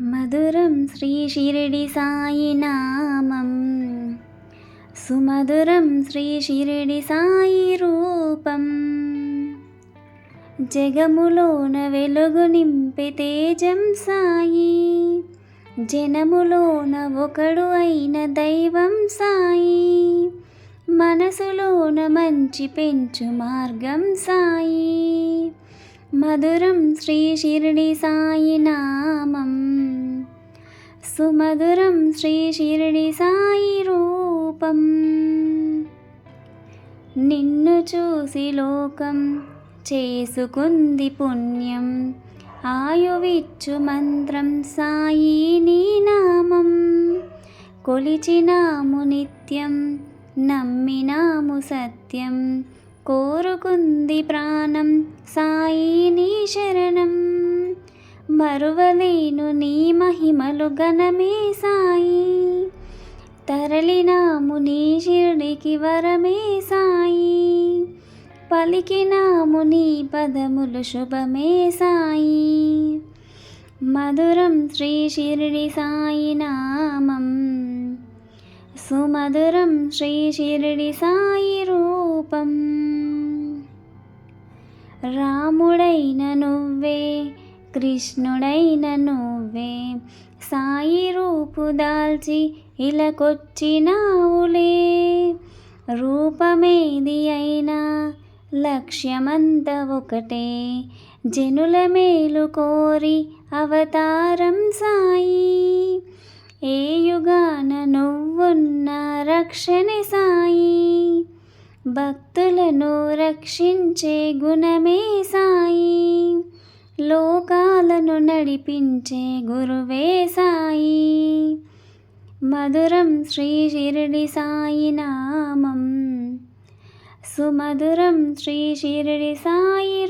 మధురం శ్రీ షిరిడి సాయి నామం. సుమధురం శ్రీ షిరిడి సాయి రూపం. జగములోన వెలుగు నింపి తేజం సాయి. జనములోన ఒకడు అయిన దైవం సాయి. మనసులోన మంచి పెంచు మార్గం సాయి. మధురం శ్రీ షిరిడి సాయి నామం. సుమధురం శ్రీ షిరిడి సాయి రూపం. నిన్ను చూసి లోకం చేసుకుంది పుణ్యం. ఆయువిచ్చు మంత్రం సాయి నీ నామం. కొలిచినాము నిత్యం నమ్మినాము సత్యం. కోరుకుంది ప్రాణం సాయి నీ శరణం. మరువలేను నీ మహిమలు గణమే సాయి తరలినాము నీ శిరుడికి వరమే సాయి పలికినాము నీ పదములు శుభమే సాయి మధురం శ్రీ షిరిడి సాయి నామం. సుమధురం శ్రీ షిరిడి సాయి రూపం. రాముడైన నువ్వే కృష్ణుడైన నువ్వే. సాయి రూపు దాల్చి ఇలకొచ్చినావులే. రూపమేది అయినా లక్ష్యమంత ఒకటే. జనుల మేలు కోరి అవతారం సాయి. ఏ యుగాన నువ్వున్న రక్షణ సాయి. భక్తులను రక్షించే గుణమే సాయి. లోకాలను నడిపించే గురువే సాయి. మధురం శ్రీ షిరిడి సాయి నామం. సుమధురం శ్రీ షిరిడి సాయి